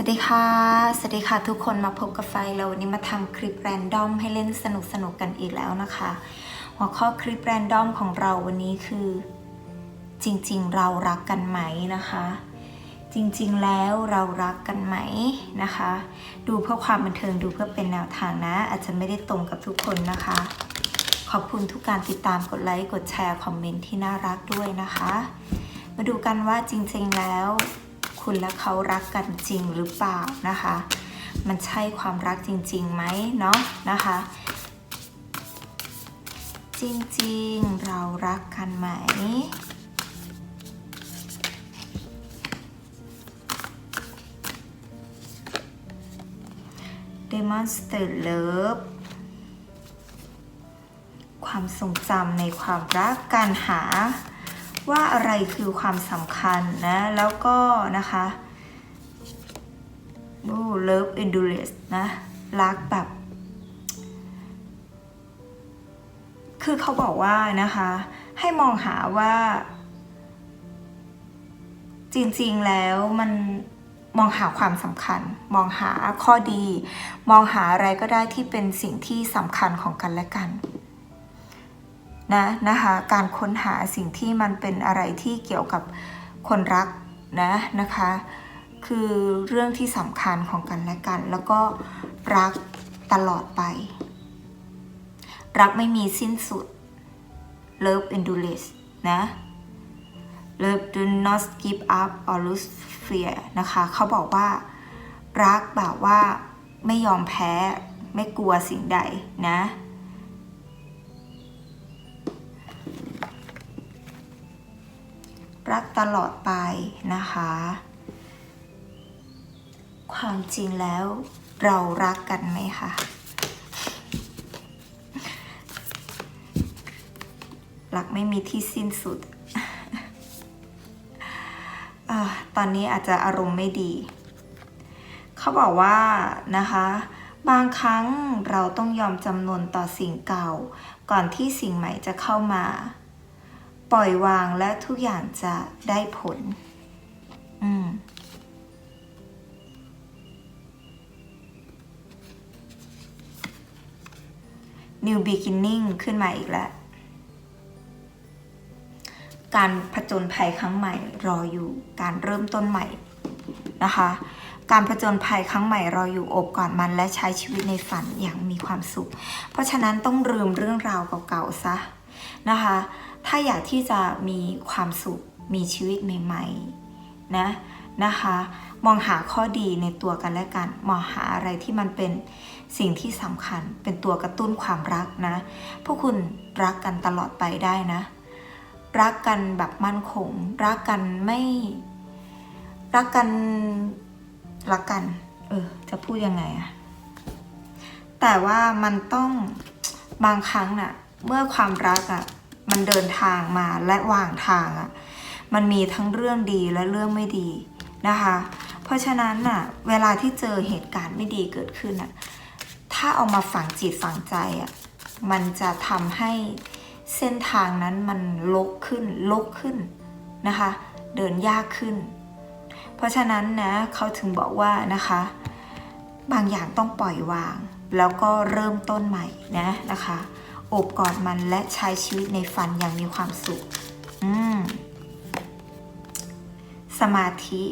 สวัสดีค่ะ สวัสดีค่ะทุกคนมาพบกับไฟเราวันนี้มาทำคลิปแรนดอมให้เล่นสนุกสนุกกันอีกแล้วนะคะ หัวข้อคลิปแรนดอมของเราวันนี้คือ จริงๆ เรารักกันไหมนะคะ จริงๆแล้วเรารักกันไหมนะคะ ดูเพื่อความบันเทิงดูเพื่อเป็นแนวทางนะ อาจจะไม่ได้ตรงกับทุกคนนะคะ ขอบคุณทุกการติดตามกดไลค์กดแชร์คอมเมนต์ที่น่ารักด้วยนะคะ มาดูกันว่าจริงๆแล้ว คุณและเขารักกันจริงหรือเปล่านะคะ มันใช่ความรักจริงๆไหมเนาะนะคะ จริงๆเรารักกันไหม Demonstrate love ความทรงจำในความรักการหา ว่าอะไรคือความสำคัญนะ แล้วก็นะคะโอ้ love endurance นะ รักแบบ คือเขาบอกว่านะคะ ให้มองหาว่า จริงๆแล้วมันมองหาความสำคัญ มองหาข้อดี มองหาอะไรก็ได้ที่เป็นสิ่งที่สำคัญของกันและกัน นะนะคะการค้นหาสิ่งที่มันเป็นอะไรที่เกี่ยวกับคนรักนะนะคะ คือเรื่องที่สำคัญของกันและกัน แล้วก็รักตลอดไป รักไม่มีสิ้นสุด love endurance นะ love do not give up or lose fear นะคะเขาบอกว่า รักแบบว่าไม่ยอมแพ้ไม่กลัวสิ่งใดนะ รักตลอดไปนะคะ ความจริงแล้วเรารักกันไหมคะ รักไม่มีที่สิ้นสุดอตอนนี้อาจจะอารมณ์ไม่ดี เขาบอกว่านะคะบางครั้งเราต้องยอมจำนนต่อสิ่งเก่า ก่อนที่สิ่งใหม่จะเข้ามา ปล่อยวางและทุกอย่างจะได้ผล อืม New beginning ขึ้นมาอีกแล้ว การผจญภัยครั้งใหม่รออยู่ การเริ่มต้นใหม่นะคะ การผจญภัยครั้งใหม่รออยู่อบก่อดมันและใช้ชีวิตในฝันอย่างมีความสุข เพราะฉะนั้นต้องลืมเรื่องราวเก่าๆซะนะคะ ถ้าอยากที่จะมีความสุข มีชีวิตใหม่ๆนะนะคะ มองหาข้อดีในตัวกันและกัน มองหาอะไรที่มันเป็นสิ่งที่สำคัญ เป็นตัวกระตุ้นความรักนะ พวกคุณรักกันตลอดไปได้นะ รักกันแบบมั่นคง รักกันไม่ รักกัน รักกัน เออ จะพูดยังไงอะแต่ว่ามันต้องบางครั้งน่ะ เมื่อความรักอะ มันเดินทางมาและวางทางอะมันมีทั้งเรื่องดีและเรื่องไม่ดีนะคะ เพราะฉะนั้นน่ะเวลาที่เจอเหตุการณ์ไม่ดีเกิดขึ้นน่ะถ้าเอามาฝังจิตฝังใจอะมันจะทำให้เส้นทางนั้นมันลกขึ้นลกขึ้นนะคะ เดินยากขึ้น เพราะฉะนั้นนะเขาถึงบอกว่านะคะ บางอย่างต้องปล่อยวาง แล้วก็เริ่มต้นใหม่นะนะคะ อบกอดมันและใช้ชีวิตในฝันอย่างมีความสุข อืม สมาธิ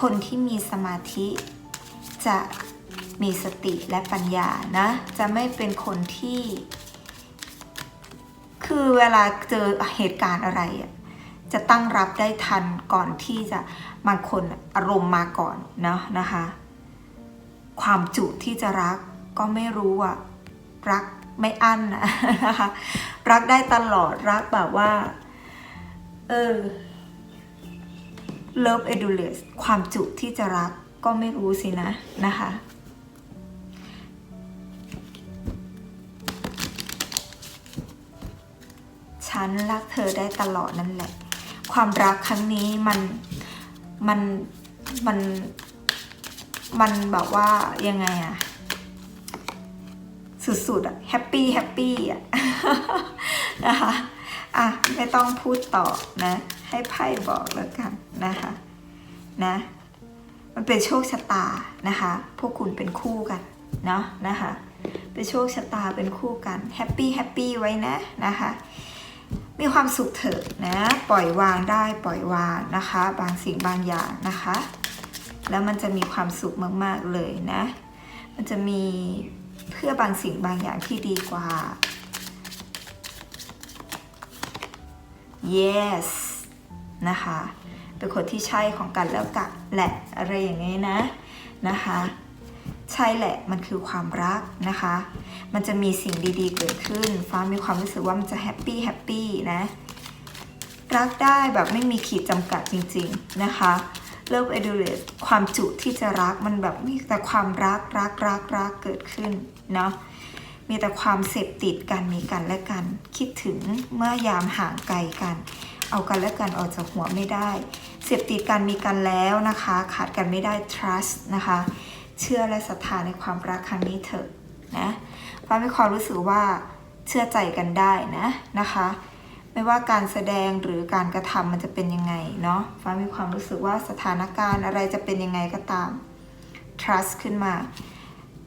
คนที่มีสมาธิจะมีสติและปัญญานะ จะไม่เป็นคนที่ คือเวลาเจอเหตุการณ์อะไรอะจะตั้งรับได้ทันก่อนที่จะบางคนอารมณ์มาก่อนเนาะนะคะ ความจุที่จะรักก็ไม่รู้อะรัก ไม่อั้นนะนะคะ รักได้ตลอดรักแบบว่า เออ love endurance ความจุที่จะรักก็ไม่รู้สินะนะคะฉันรักเธอได้ตลอดนั่นแหละ ความรักครั้งนี้มันมันมันมันแบบว่ายังไงอะ สุดๆอะแฮปปี้แฮปปี้อะนะคะอะไม่ต้องพูดต่อนะ ให้ไพ่บอกแล้วกันนะคะนะมันเป็นโชคชะตานะคะ พวกคุณเป็นคู่กันเนาะนะคะเป็นโชคชะตาเป็นคู่กันแฮปปี้แฮปปี้ไว้นะนะคะมีความสุขเถอะนะ ปล่อยวางได้ปล่อยวางนะคะ บางสิ่งบางอย่างนะคะ แล้วมันจะมีความสุขมาก ๆ เลยนะ มันจะมี เพื่อบางสิ่งบางอย่างที่ดีกว่า yes นะคะ เป็นคนที่ใช่ของกันแล้วกันแหละอะไรอย่างนี้นะนะคะ ใช่แหละมันคือความรักนะคะ มันจะมีสิ่งดีๆเกิดขึ้น ฟ้ามีความรู้สึกว่ามันจะแฮปปี้แฮปปี้นะ รักได้แบบไม่มีขีดจำกัดจริง ๆ นะคะ เลิฟเอดูเลตความจุที่จะรักมันแบบมีแต่ความรักรักรักรักเกิดขึ้นเนาะมีแต่ความเสพติดกันมีกันและกัน คิดถึงเมื่อยามห่างไกลกัน เอากันและกันออกจากหัวไม่ได้ เสพติดกันมีกันแล้วนะคะ ขาดกันไม่ได้ trust นะคะ เชื่อและศรัทธาในความรักครั้งนี้เถอะนะฟ้ามีความรู้สึกว่าเชื่อใจกันได้นะนะคะ ไม่ว่าการแสดงหรือการกระทำมันจะเป็นยังไงเนาะฟ้ามีความรู้สึกว่าสถานการณ์อะไรจะเป็นยังไงก็ตาม trust ขึ้นมา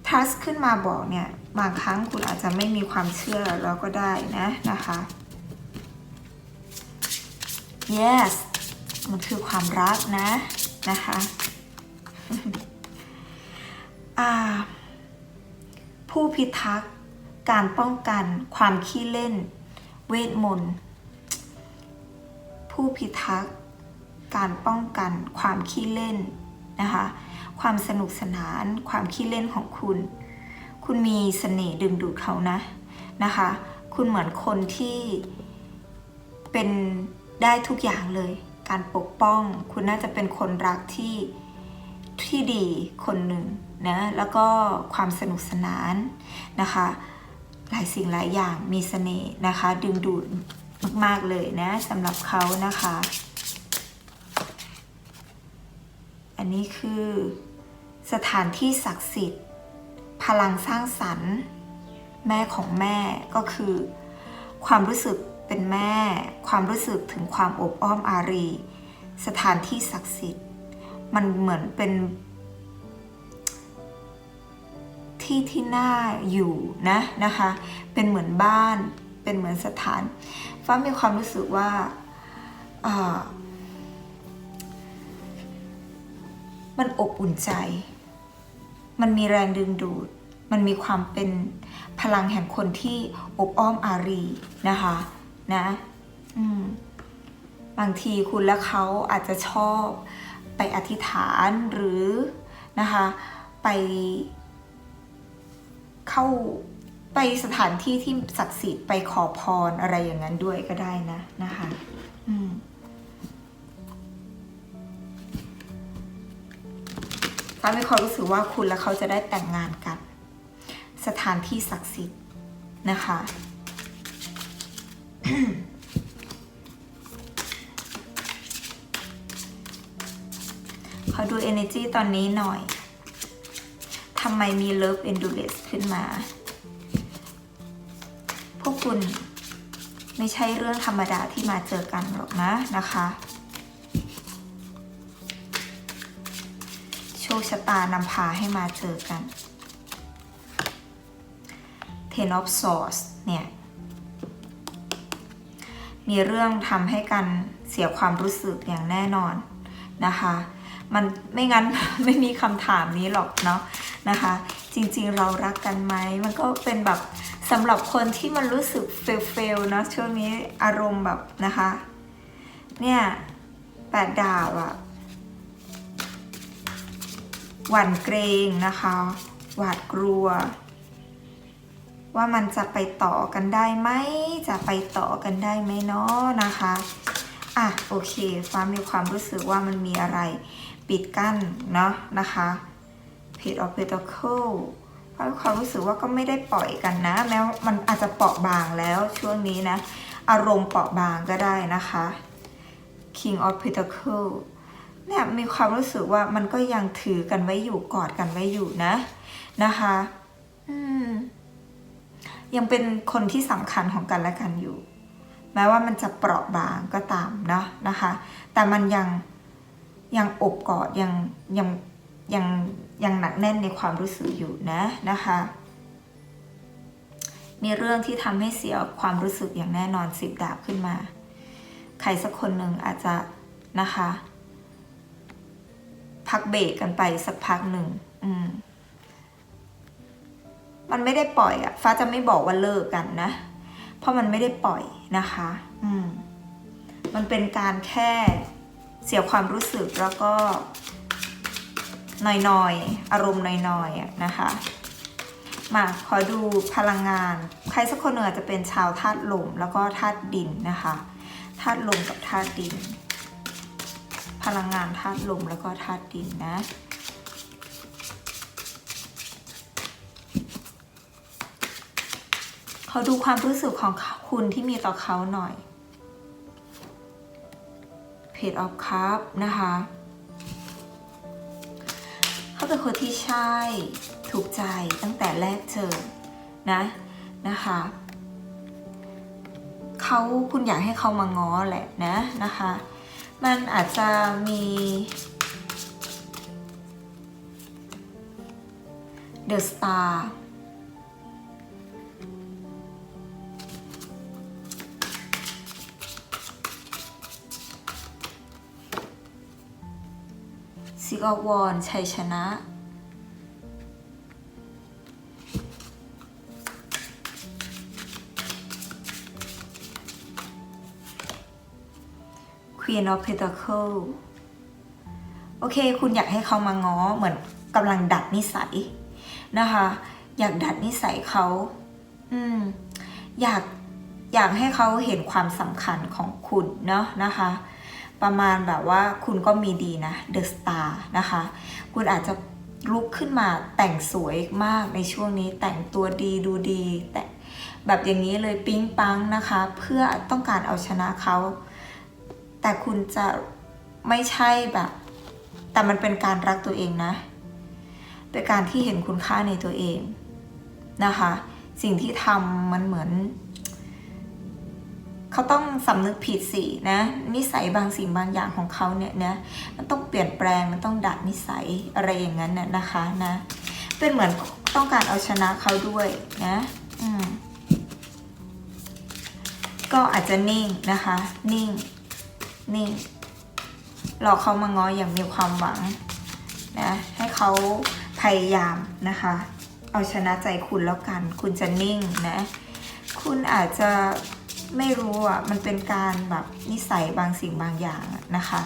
trust ขึ้นมาบอกเนี่ยบางครั้งคุณอาจจะไม่มีความเชื่อเราก็ได้นะนะคะ yes มันคือความรักนะนะคะผู้พิทักษ์การป้องกันความขี้เล่น เวทมนต์ ผู้พิทักษ์ การป้องกันความขี้เล่นนะคะ ความสนุกสนาน ความขี้เล่นของคุณ คุณมีเสน่ห์ดึงดูดเขานะนะคะ คุณเหมือนคนที่เป็นได้ทุกอย่างเลย การปกป้อง คุณน่าจะเป็นคนรักที่ที่ดีคนหนึ่งนะ แล้วก็ความสนุกสนานนะคะ หลายสิ่งหลายอย่างมีเสน่ห์นะคะ ดึงดูด มาก ๆ เลยนะสำหรับเขานะคะ อันนี้คือสถานที่ศักดิ์สิทธิ์ พลังสร้างสรรค์แม่ของแม่ก็คือ ความรู้สึกเป็นแม่ ความรู้สึกถึงความอบอ้อมอารี สถานที่ศักดิ์สิทธิ์ มันเหมือนเป็นที่ที่น่าอยู่นะนะคะ เป็นเหมือนบ้าน เป็นเหมือนสถาน ฟ้ามีความรู้สึกว่าามันอบอุ่นใจ มันมีแรงดึงดูด มันมีความเป็นพลังแห่งคนที่อบอ้อมอารีนะคะนะอืมบางทีคุณและเขาอาจจะชอบไปอธิษฐานหรือนะคะ ไปเข้า ไปสถานที่ที่ศักดิ์สิทธิ์ไปขอพรอะไรอย่างนั้นด้วยก็ได้นะนะคะอืมฟ้ามีความรู้สึกว่าคุณและเขาจะได้แต่งงานกัน สถานที่ศักดิ์สิทธิ์นะคะ ขอดู energy ตอนนี้หน่อยทำไมมี love endurance ขึ้นมา คุณไม่ใช่เรื่องธรรมดาที่มาเจอกันหรอกนะนะคะโชคชะตานำพาให้มาเจอกัน Ten of Swords เนี่ย มีเรื่องทำให้กันเสียความรู้สึกอย่างแน่นอนนะคะ มันไม่งั้น ไม่มีคำถามนี้หรอกเนาะนะคะ จริงๆเรารักกันไหม มันก็เป็นแบบ สำหรับคนที่มันรู้สึกเฟลเฟลเนาะช่วงนี้อารมณ์แบบนะคะ เนี่ยแปดดาวอะหวั่นเกรงนะคะ หวาดกลัว ว่ามันจะไปต่อกันได้ไหมจะไปต่อกันได้ไหมเนาะนะคะอะโอเคฟ้ามีความรู้สึกว่ามันมีอะไรปิดกั้นเนาะนะคะ Page of Pentacle ฟ้าความรู้สึกว่าก็ไม่ได้ปล่อยกันนะ แม้ว่ามันอาจจะเปราะบางแล้วช่วงนี้นะ อารมณ์เปราะบางก็ได้นะคะ King of Pentacle เนี่ยมีความรู้สึกว่ามันก็ยังถือกันไว้อยู่กอดกันไว้อยู่นะนะคะยังเป็นคนที่สำคัญของกันและกันอยู่ แม้ว่ามันจะเปราะบางก็ตามนะนะคะ แต่มันยังยังอบกอดยังยังยัง ยังหนักแน่นในความรู้สึกอยู่นะนะคะ มีเรื่องที่ทำให้เสียความรู้สึกอย่างแน่นอนสิบดาบขึ้นมา ใครสักคนหนึ่งอาจจะนะคะ พักเบรกกันไปสักพักหนึ่งอืมมันไม่ได้ปล่อยอะฟ้าจะไม่บอกว่าเลิกกันนะ เพราะมันไม่ได้ปล่อยนะคะ อืม มันเป็นการแค่เสียความรู้สึกแล้วก็ หน่อยๆ อารมณ์หน่อยๆนะคะ มาขอดูพลังงาน ใครสักคนหนึ่งอาจจะเป็นชาวธาตุลมแล้วก็ธาตุดินนะคะธาตุลมกับธาตุดิน พลังงานธาตุลมแล้วก็ธาตุดินนะขอดูความรู้สึกของคุณที่มีต่อเขาหน่อยเพจออฟคัพนะคะ เป็นคนที่ใช่ ถูกใจตั้งแต่แรกเจอนะนะคะ เขาคุณอยากให้เขามาง้อแหละนะนะคะ มันอาจจะมีเด กอวอนชัยชนะ Queen of Pentacle โอเค คุณอยากให้เขามาง้อเหมือนกำลังดัดนิสัยนะคะ อยากดัดนิสัยเขา อืม อยากอยากให้เขาเห็นความสำคัญของคุณเนาะนะคะ ประมาณแบบว่าคุณก็มีดีนะ The Star นะคะ คุณอาจจะลุกขึ้นมาแต่งสวยมากในช่วงนี้แต่งตัวดีดูดีแต่แบบอย่างนี้เลยปิ๊งปังนะคะ เพื่อต้องการเอาชนะเขา แต่คุณจะไม่ใช่แบบ แต่มันเป็นการรักตัวเองนะเป็นการที่เห็นคุณค่าในตัวเองนะคะ สิ่งที่ทำมันเหมือน เขาต้องสำนึกผิดสินะนิสัยบางสิ่งบางอย่างของเขาเนี่ยนะมันต้องเปลี่ยนแปลงมันต้องดัดนิสัยอะไรอย่างนั้นน่ะนะคะนะเป็นเหมือนต้องการเอาชนะเขาด้วยนะอืมก็อาจจะนิ่งนะคะ นิ่ง นิ่งรอเขามาง้ออย่างมีความหวังนะให้เขาพยายามนะคะ เอาชนะใจคุณแล้วกัน คุณจะนิ่งนะ คุณอาจจะ ไม่รู้อะ มันเป็นการแบบนิสัยบางสิ่งบางอย่างนะคะ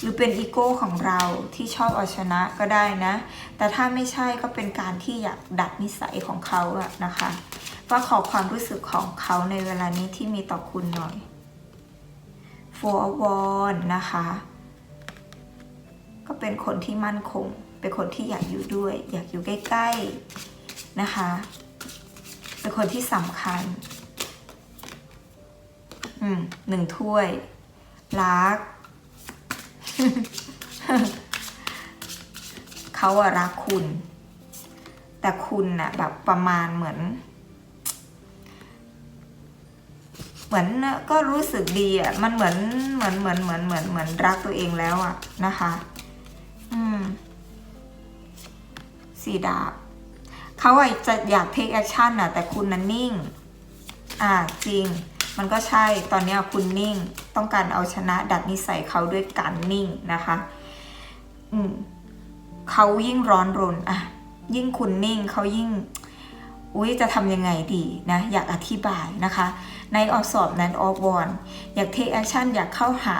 หรือเป็นอีโก้ของเราที่ชอบเอาชนะก็ได้นะ แต่ถ้าไม่ใช่ก็เป็นการที่อยากดัดนิสัยของเขาอะนะคะว่าขอความรู้สึกของเขาในเวลานี้ที่มีต่อคุณหน่อย forward นะคะ ก็เป็นคนที่มั่นคง เป็นคนที่อยากอยู่ด้วย อยากอยู่ใกล้ๆนะคะ เป็นคนที่สำคัญ อืมหนึ่งถ้วย รัก เขาอะรักคุณ แต่คุณน่ะแบบประมาณเหมือน เหมือนก็รู้สึกดีอะมันเหมือนเหมือนเหมือนเหมือนเหมือนเหมือนรักตัวเองแล้วอะนะคะ อืมสีดาบเขาอะจะอยากเทคแอคชั่นอะแต่คุณนั้นนิ่ง อ่าจริง มันก็ใช่ตอนนี้คุณนิ่ง ต้องการเอาชนะดัดนิสัยเขาด้วยการนิ่งนะคะ อืมเขายิ่งร้อนรนอะ ยิ่งคุณนิ่งเขายิ่งอุ้ยจะทำยังไงดีนะ อยากอธิบายนะคะ ในออสอบนั้นออวอนอยากเทคแอคชั่นอยากเข้าหา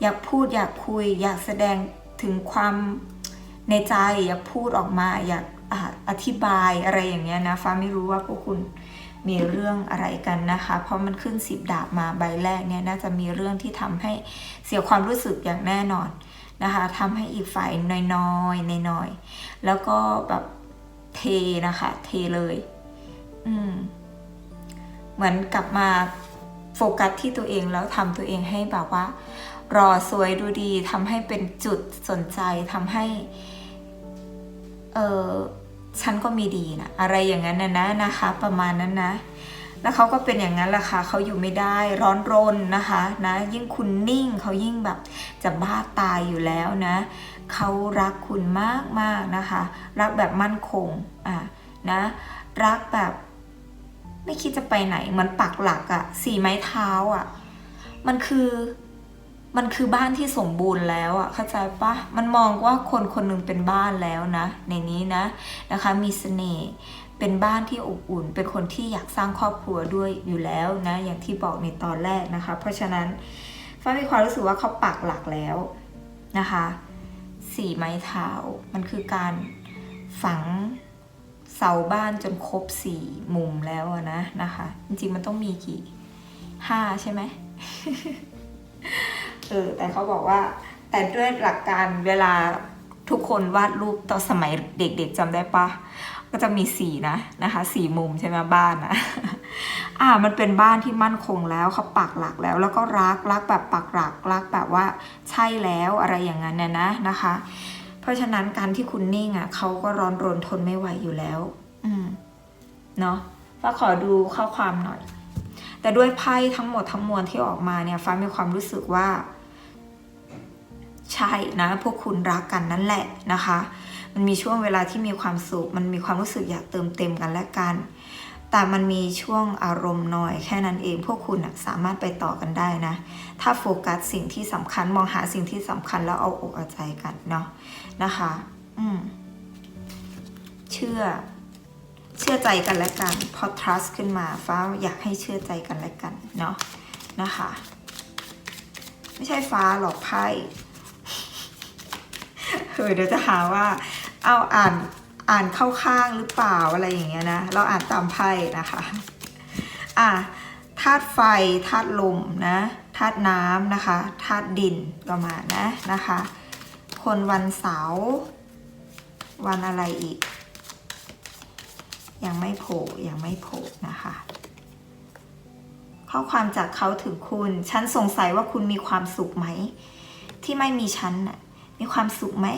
อยากพูดอยากคุย อยากแสดงถึงความในใจ อยากพูดออกมา อยากออธิบายอะไรอย่างเงี้ยนะ ฟ้าไม่รู้ว่าพวกคุณ มีเรื่องอะไรกันนะคะ เพราะมันขึ้นสิบดาบมาใบแรกเนี่ยน่าจะมีเรื่องที่ทำให้เสียความรู้สึกอย่างแน่นอนนะคะทำให้อีกฝ่ายน้อยๆน้อยๆแล้วก็แบบเทนะคะ เทเลย อืม เหมือนกลับมาโฟกัสที่ตัวเองแล้วทำตัวเองให้แบบว่า รอสวยดูดีทำให้เป็นจุดสนใจทำให้ เออ ฉันก็มีดีนะอะไรอย่างนั้นนะนะนะคะ ประมาณนั้นนะ แล้วเขาก็เป็นอย่างนั้นแหละค่ะเขาอยู่ไม่ได้ร้อนรนนะคะนะยิ่งคุณนิ่งเขายิ่งแบบจะบ้าตายอยู่แล้วนะเขารักคุณมากมากนะคะ รักแบบมั่นคงอะนะรักแบบไม่คิดจะไปไหนเหมือนปักหลักอะสี่ไม้เท้าอะมันคือ มันคือบ้านที่สมบูรณ์แล้วอะเข้าใจปะมันมองว่าคนคนหนึ่งเป็นบ้านแล้วนะ ในนี้นะนะคะ มีเสน่ห์เป็นบ้านที่อบอุ่น เป็นคนที่อยากสร้างครอบครัวด้วยอยู่แล้วนะ อย่างที่บอกในตอนแรกนะคะ เพราะฉะนั้นฟ้ามีความรู้สึกว่าเขาปักหลักแล้วนะคะสี่ไม้เท้ามันคือการฝังเสาบ้านจนครบสี่มุมแล้วนะนะคะ จริงๆมันต้องมีกี่ห้าใช่ไหม เออแต่เขาบอกว่า แต่ด้วยหลักการเวลาทุกคนวาดรูปตอนสมัยเด็กๆจำได้ปะก็จะมีสีนะนะคะสีมุมใช่ไหมบ้านนะอ่ามันเป็นบ้านที่มั่นคงแล้วเขาปักหลักแล้ว แล้วก็รักรักแบบปักหลักรักแบบว่าใช่แล้วอะไรอย่างนั้นเนี่ยนะนะคะ เพราะฉะนั้นการที่คุณนิ่งอะเขาก็ร้อนรนทนไม่ไหวอยู่แล้ว อืมเนาะฟ้าขอดูข้อความหน่อย แต่ด้วยไพ่ทั้งหมดทั้งมวลที่ออกมาเนี่ยฟ้ามีความรู้สึกว่า ใช่นะ พวกคุณรักกันนั่นแหละนะคะ มันมีช่วงเวลาที่มีความสุข มันมีความรู้สึกอยากเติมเต็มกันและกัน แต่มันมีช่วงอารมณ์น่อยแค่นั้นเอง พวกคุณสามารถไปต่อกันได้นะ ถ้าโฟกัสสิ่งที่สำคัญมองหาสิ่งที่สำคัญแล้วเอาอกเอาใจกันเนาะนะคะ อืมเชื่อ เชื่อใจกันและกัน พอ trust ขึ้นมาฟ้าอยากให้เชื่อใจกันและกันเนาะนะคะ ไม่ใช่ฟ้าหรอกไพ่เออเดี๋ยวจะหาว่า เอาอ่านอ่านเข้าข้างหรือเปล่าอะไรอย่างเงี้ยนะ เราอ่านตามไพ่นะคะ อะธาตุไฟธาตุลมนะธาตุน้ำนะคะธาตุดินก็มานะนะคะ คนวันเสาร์วันอะไรอีก ยังไม่โผล่ยังไม่โผล่นะคะ ข้อความจากเขาถึงคุณ ฉันสงสัยว่าคุณมีความสุขไหม ที่ไม่มีฉันน่ะมีความสุขไหม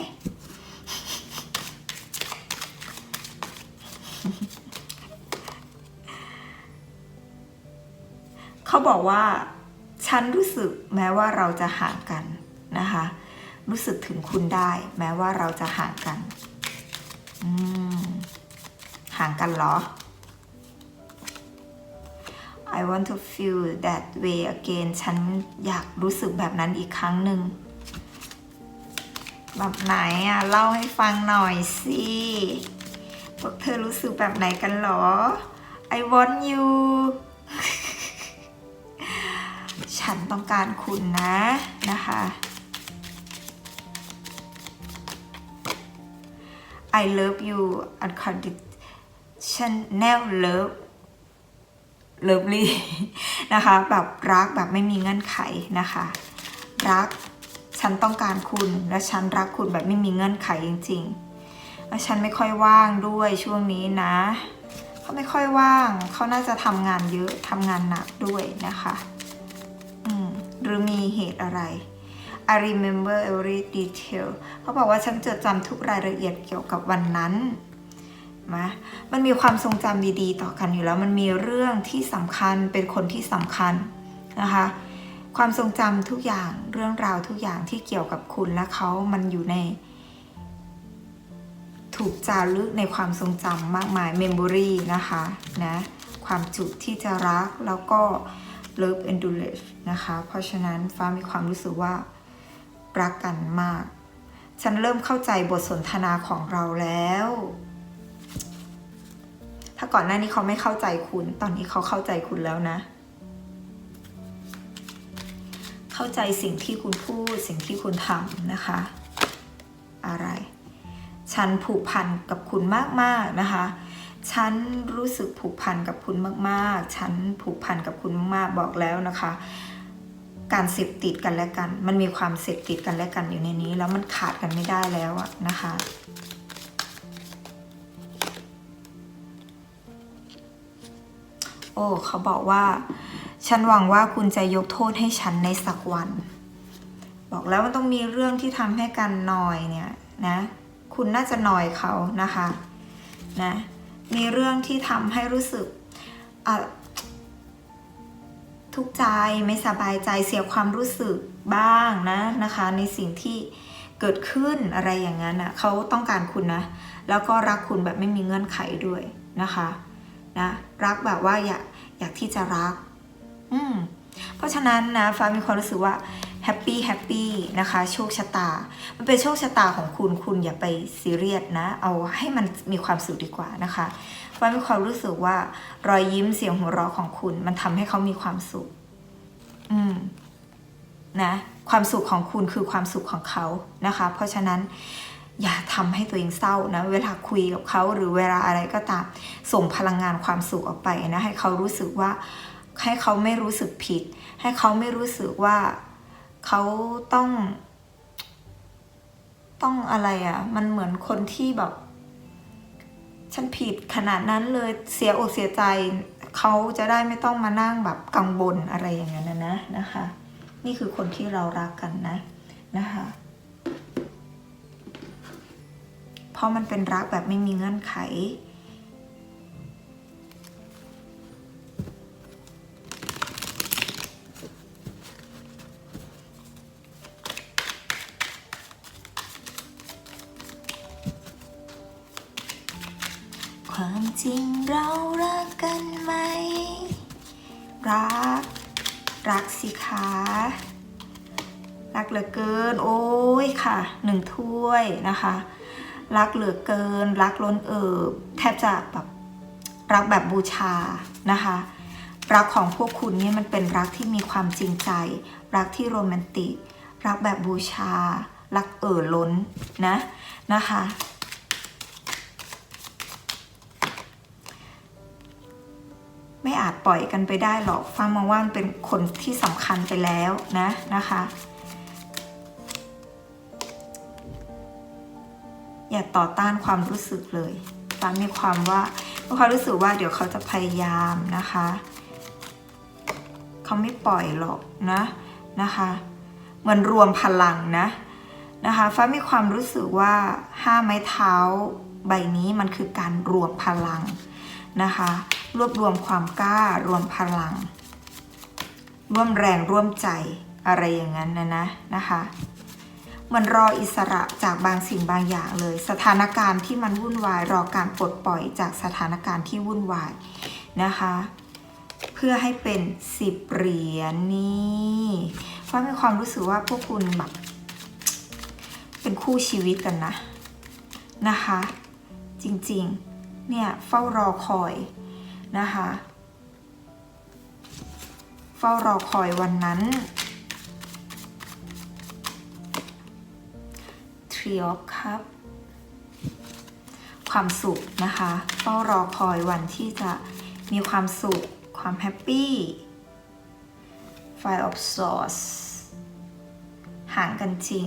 เขาบอกว่า ฉันรู้สึกแม้ว่าเราจะห่างกันนะคะ รู้สึกถึงคุณได้ แม้ว่าเราจะห่างกัน อืม ห่างกันเหรอ I want to feel that way again ฉันอยากรู้สึกแบบนั้นอีกครั้งหนึ่ง แบบไหนอะ เล่าให้ฟังหน่อยสิพวกเธอรู้สึกแบบไหนกันเหรอ I want you ฉันต้องการคุณนะนะคะ I love you unconditional love lovely นะคะ แบบรักแบบไม่มีเงื่อนไขนะคะ รักฉันต้องการคุณและฉันรักคุณแบบไม่มีเงื่อนไขจริงๆและฉันไม่ค่อยว่างด้วยช่วงนี้นะ เขาไม่ค่อยว่าง เขาน่าจะทำงานเยอะทำงานหนักด้วยนะคะอืมหรือมีเหตุอะไร I remember every detail เขาบอกว่าฉันจดจำทุกรายละเอียดเกี่ยวกับวันนั้น มามันมีความทรงจำดีๆ ต่อกันอยู่แล้ว มันมีเรื่องที่สำคัญเป็นคนที่สำคัญนะคะ ความทรงจำทุกอย่างเรื่องราวทุกอย่างที่เกี่ยวกับคุณและเขามันอยู่ใน ถูกจารึกในความทรงจำมากมาย memory นะคะนะความจุที่จะรักแล้วก็ love and d u l e นะคะ เพราะฉะนั้นฟ้ามีความรู้สึกว่ารักกันมาก ฉันเริ่มเข้าใจบทสนทนาของเราแล้ว ถ้าก่อนหน้านี้เขาไม่เข้าใจคุณ ตอนนี้เขาเข้าใจคุณแล้วนะ เข้าใจสิ่งที่คุณพูด สิ่งที่คุณทำนะคะ อะไร ฉันผูกพันกับคุณมากๆนะคะ ฉันรู้สึกผูกพันกับคุณมากๆ ฉันผูกพันกับคุณมากๆ บอกแล้วนะคะการเสพติดกันและกัน มันมีความเสพติดกันและกันอยู่ในนี้ แล้วมันขาดกันไม่ได้แล้วอะนะคะ โอ้เขาบอกว่า ฉันหวังว่าคุณจะยกโทษให้ฉันในสักวัน บอกแล้วมันต้องมีเรื่องที่ทำให้กันหน่อยเนี่ยนะ คุณน่าจะหน่อยเขานะคะนะมีเรื่องที่ทำให้รู้สึกทุกข์ใจไม่สบายใจเสียความรู้สึกบ้างนะนะคะ ในสิ่งที่เกิดขึ้นอะไรอย่างนั้นอะเขาต้องการคุณนะ แล้วก็รักคุณแบบไม่มีเงื่อนไขด้วยนะคะ นะรักแบบว่าอยากอยากที่จะรัก อืมเพราะฉะนั้นนะฟ้ามีความรู้สึกว่าแฮปปี้แฮปปี้นะคะโชคชะตา มันเป็นโชคชะตาของคุณคุณอย่าไปซีเรียสนะ เอาให้มันมีความสุขดีกว่านะคะฟ้ามีความรู้สึกว่ารอยยิ้มเสียงหัวเราะของคุณ มันทำให้เขามีความสุข อืมนะความสุขของคุณคือความสุขของเขานะคะ เพราะฉะนั้น อย่าทำให้ตัวเองเศร้านะ เวลาคุยกับเขาหรือเวลาอะไรก็ตาม ส่งพลังงานความสุขออกไปนะ ให้เขารู้สึกว่า ให้เขาไม่รู้สึกผิด ให้เขาไม่รู้สึกว่าเขาต้อง ต้องอะไรอะ่ะ มันเหมือนคนที่แบบ ฉันผิดขนาดนั้นเลยเสียอกเสียใจ เขาจะได้ไม่ต้องมานั่งแบบกังวลอะไรอย่างนั้นนะนะนะคะ นี่คือคนที่เรารักกันนะนะคะ เพราะมันเป็นรักแบบไม่มีเงื่อนไข ความจริงเรารักกันไหม รัก รักสิคะรักเหลือเกิน โอ้ยค่ะหนึ่งถ้วยนะคะ รักเหลือเกิน รักล้นเอิบแทบจะแบบรักแบบบูชานะคะ รักของพวกคุณเนี่ยมันเป็นรักที่มีความจริงใจ รักที่โรแมนติก รักแบบบูชา รักเอ่อล้นนะนะคะไม่อาจปล่อยกันไปได้หรอกฟังมาว่ามันเป็นคนที่สำคัญไปแล้วนะนะคะ อย่าต่อต้านความรู้สึกเลยตามมีความว่ามีความรู้สึกว่าเดี๋ยวเขาจะพยายามนะคะ เขาไม่ปล่อยหรอกนะนะคะเหมือนรวมพลังนะนะคะฟ้ามีความรู้สึกว่าห้าไม้เท้าใบนี้มันคือการรวมพลังนะคะ รวบรวมความกล้ารวมพลัง ร่วมแรงร่วมใจอะไรอย่างนั้นนะนะนะคะ มือนรออิสระจากบางสิ่งบางอย่างเลย สถานการณ์ที่มันวุ่นวาย รอการปลดปล่อยจากสถานการณ์ที่วุ่นวายนะคะ เพื่อให้เป็นสิบเหรียญนี่เพราะมีความรู้สึกว่าพวกคุณแบบเป็นคู่ชีวิตกันนะนะคะ จริงๆ เนี่ยเฝ้ารอคอยนะคะ เฝ้ารอคอยวันนั้น Tree of Cup ความสุขนะคะเฝ้ารอคอยวันที่จะมีความสุข ความแฮปปี้ Five of Swords ห่างกันจริง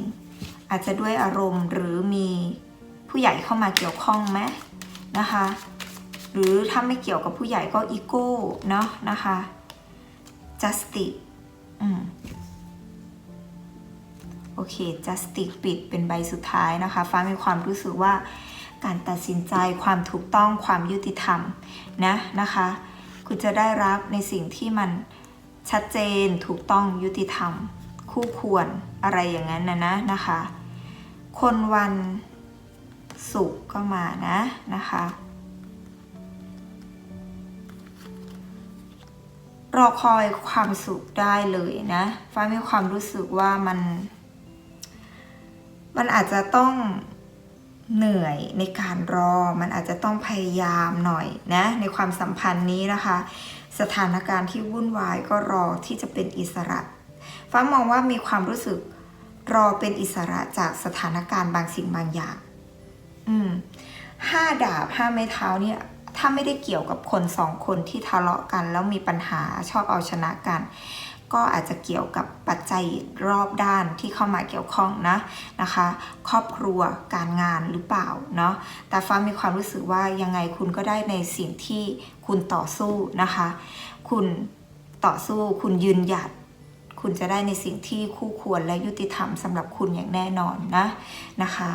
อาจจะด้วยอารมณ์หรือมีผู้ใหญ่เข้ามาเกี่ยวข้องไหมนะคะ หรือถ้าไม่เกี่ยวกับผู้ใหญ่ก็อีโก้เนาะนะคะ justice อืม โอเค justice ปิดเป็นใบสุดท้ายนะคะ ฟ้ามีความรู้สึกว่าการตัดสินใจความถูกต้องความยุติธรรมนะนะคะ คุณจะได้รับในสิ่งที่มันชัดเจนถูกต้องยุติธรรม คู่ควรอะไรอย่างนั้นนะนะนะคะ คนวันศุกก็มานะนะคะรอคอยความสุขได้เลยนะฟ้ามีความรู้สึกว่ามัน มันอาจจะต้องเหนื่อยในการรอ มันอาจจะต้องพยายามหน่อยนะในความสัมพันธ์นี้นะคะ สถานการณ์ที่วุ่นวายก็รอที่จะเป็นอิสระ ฟ้ามองว่ามีความรู้สึกรอเป็นอิสระจากสถานการณ์บางสิ่งบางอย่าง อืมห้าดาบห้าไม้เท้าเนี่ยถ้าไม่ได้เกี่ยวกับคนสองคนที่ทะเลาะกัน แล้วมีปัญหาชอบเอาชนะกัน ก็อาจจะเกี่ยวกับปัจจัยรอบด้านที่เข้ามาเกี่ยวข้องนะนะคะ ครอบครัวการงานหรือเปล่าเนาะแต่ฟ้ามีความรู้สึกว่ายังไงคุณก็ได้ในสิ่งที่คุณต่อสู้นะคะ คุณต่อสู้คุณยืนหยัด คุณจะได้ในสิ่งที่คู่ควรและยุติธรรมสำหรับคุณอย่างแน่นอนนะนะคะ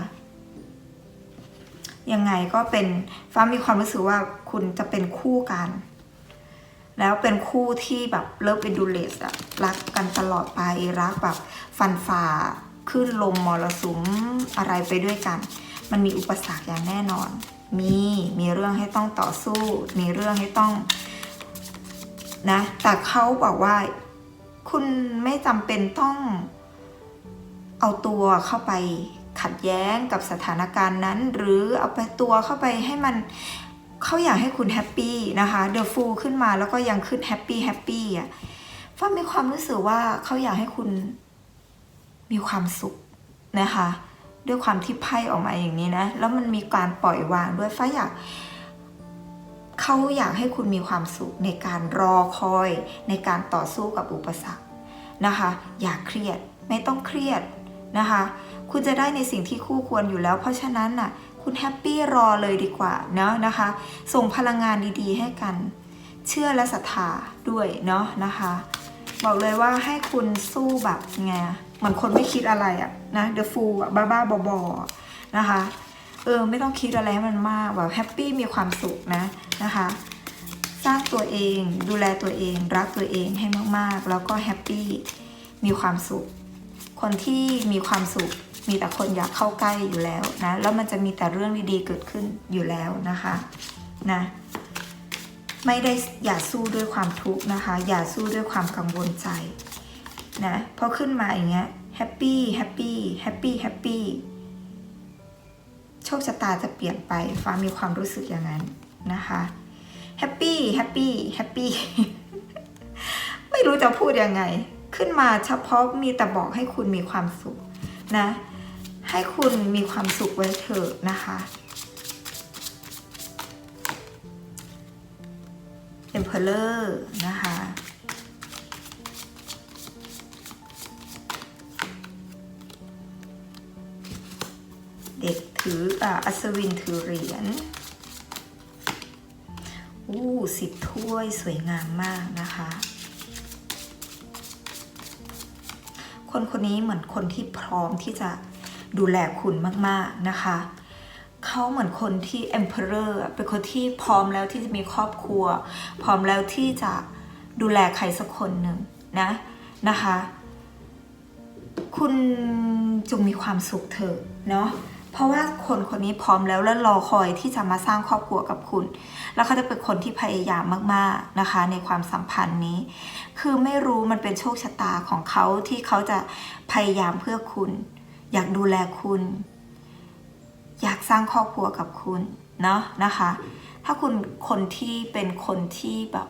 ยังไงก็เป็นฟ้ามีความรู้สึกว่าคุณจะเป็นคู่กัน แล้วเป็นคู่ที่แบบเลิฟเป็นดูเลสอะรักกันตลอดไปรักแบบฟันฝ่าขึ้นลมมรสุมอะไรไปด้วยกัน มันมีอุปสรรคอย่างแน่นอน มีมีเรื่องให้ต้องต่อสู้ มีเรื่องให้ต้องนะ แต่เขาบอกว่าคุณไม่จำเป็นต้องเอาตัวเข้าไปขัดแย้งกับสถานการณ์นั้น หรือเอาไปตัวเข้าไปให้มัน เขาอยากให้คุณแฮปปี้นะคะเดอะฟูขึ้นมาแล้วก็ยังขึ้นแฮปปี้แฮปปี้อะฟ้ามีความรู้สึกว่าเขาอยากให้คุณมีความสุขนะคะ ด้วยความที่ไพ่ออกมาอย่างนี้นะ แล้วมันมีการปล่อยวางด้วยฟ้าอยากเขาอยากให้คุณมีความสุขในการรอคอยในการต่อสู้กับอุปสรรคนะคะ อย่าเครียดไม่ต้องเครียดนะคะ คุณจะได้ในสิ่งที่คู่ควรอยู่แล้ว เพราะฉะนั้นน่ะ คุณแฮปปี้รอเลยดีกว่าเนาะนะคะ ส่งพลังงานดีๆ ให้กัน เชื่อและศรัทธาด้วยเนาะนะคะ บอกเลยว่าให้คุณสู้แบบไงเหมือนคนไม่คิดอะไรอะนะเดอะฟูอะบ้าๆบอๆนะคะเออไม่ต้องคิดอะไรให้มันมากแบบแฮปปี้มีความสุขนะนะคะ สร้างตัวเองดูแลตัวเอง รักตัวเองให้มากๆ แล้วก็แฮปปี้มีความสุข คนที่มีความสุข มีแต่คนอยากเข้าใกล้อยู่แล้วนะแล้วมันจะมีแต่เรื่องดีๆเกิดขึ้นอยู่แล้วนะคะนะไม่ได้อย่าสู้ด้วยความทุกข์นะคะ อย่าสู้ด้วยความกังวลใจนะพอขึ้นมาอย่างเงี้ยแฮปปี้แฮปปี้แฮปปี้แฮปปี้โชคชะตาจะเปลี่ยนไปฟ้ามีความรู้สึกอย่างนั้นนะคะแฮปปี้แฮปปี้แฮปปี้ไม่รู้จะพูดยังไง ขึ้นมาเฉพาะมีแต่บอกให้คุณมีความสุขนะ ให้คุณมีความสุขไว้เถอะนะคะ Emperor นะคะ เด็กถืออัศวินถือเหรียญอู้สิบถ้วยสวยงามมากนะคะ คนคนนี้เหมือนคนที่พร้อมที่จะ ดูแลคุณมากๆนะคะเขาเหมือนคนที่ emperor อะเป็นคนที่พร้อมแล้วที่จะมีครอบครัว พร้อมแล้วที่จะดูแลใครสักคนหนึ่งนะนะคะ คุณจงมีความสุขเถอะเนาะเพราะว่าคนคนนี้พร้อมแล้วและรอคอยที่จะมาสร้างครอบครัวกับคุณ แล้วเขาจะเป็นคนที่พยายามมากๆนะคะ ในความสัมพันธ์นี้ คือไม่รู้มันเป็นโชคชะตาของเขาที่เขาจะพยายามเพื่อคุณ อยากดูแลคุณ อยากสร้างครอบครัวกับคุณเนาะนะคะ ถ้าคุณคนที่เป็นคนที่แบบ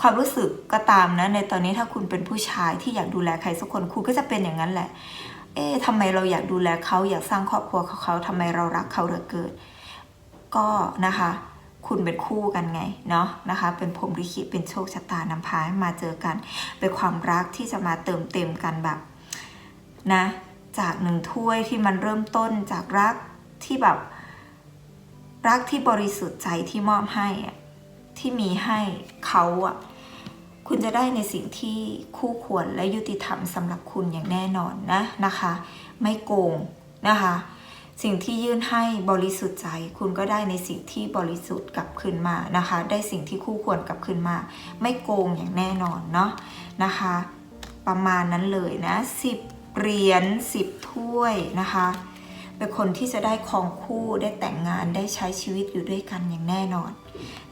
ความรู้สึกก็ตามนะในตอนนี้ถ้าคุณเป็นผู้ชายที่อยากดูแลใครสักคนคุณก็จะเป็นอย่างนั้นแหละ เอ๊ะทำไมเราอยากดูแลเขาอยากสร้างครอบครัวกับเขาทำไมเรารักเขาเหลือเกินก็นะคะ คุณเป็นคู่กันไงเนาะนะคะ เป็นพรมลิขิตเป็นโชคชะตานำพาให้มาเจอกัน เป็นความรักที่จะมาเติมเต็มกันแบบนะ จากหนึ่งถ้วยที่มันเริ่มต้นจากรักที่แบบ รักที่บริสุทธิ์ใจที่มอบให้ที่มีให้เขาอะคุณจะได้ในสิ่งที่คู่ควรและยุติธรรมสำหรับคุณอย่างแน่นอนนะนะคะ ไม่โกงนะคะ สิ่งที่ยื่นให้บริสุทธิ์ใจ คุณก็ได้ในสิ่งที่บริสุทธิ์กลับคืนมานะคะ ได้สิ่งที่คู่ควรกลับคืนมา ไม่โกงอย่างแน่นอนเนาะนะคะ ประมาณนั้นเลยนะสิบ เหรียญสิบถ้วยนะคะ เป็นคนที่จะได้ครองคู่ได้แต่งงานได้ใช้ชีวิตอยู่ด้วยกันอย่างแน่นอน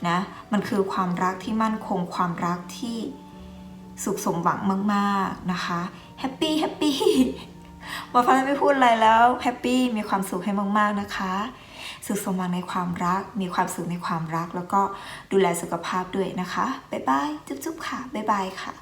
นะมันคือความรักที่มั่นคงความรักที่สุขสมหวังมากๆนะคะแฮปปี้แฮปปี้ว่าฟ้าไม่พูดอะไรแล้วแฮปปี้มีความสุขให้มาก ๆนะคะสุขสมหวังในความรัก มีความสุขในความรัก แล้วก็ดูแลสุขภาพด้วยนะคะ บ๊ายบาย จุ๊บๆค่ะ บ๊ายบายค่ะ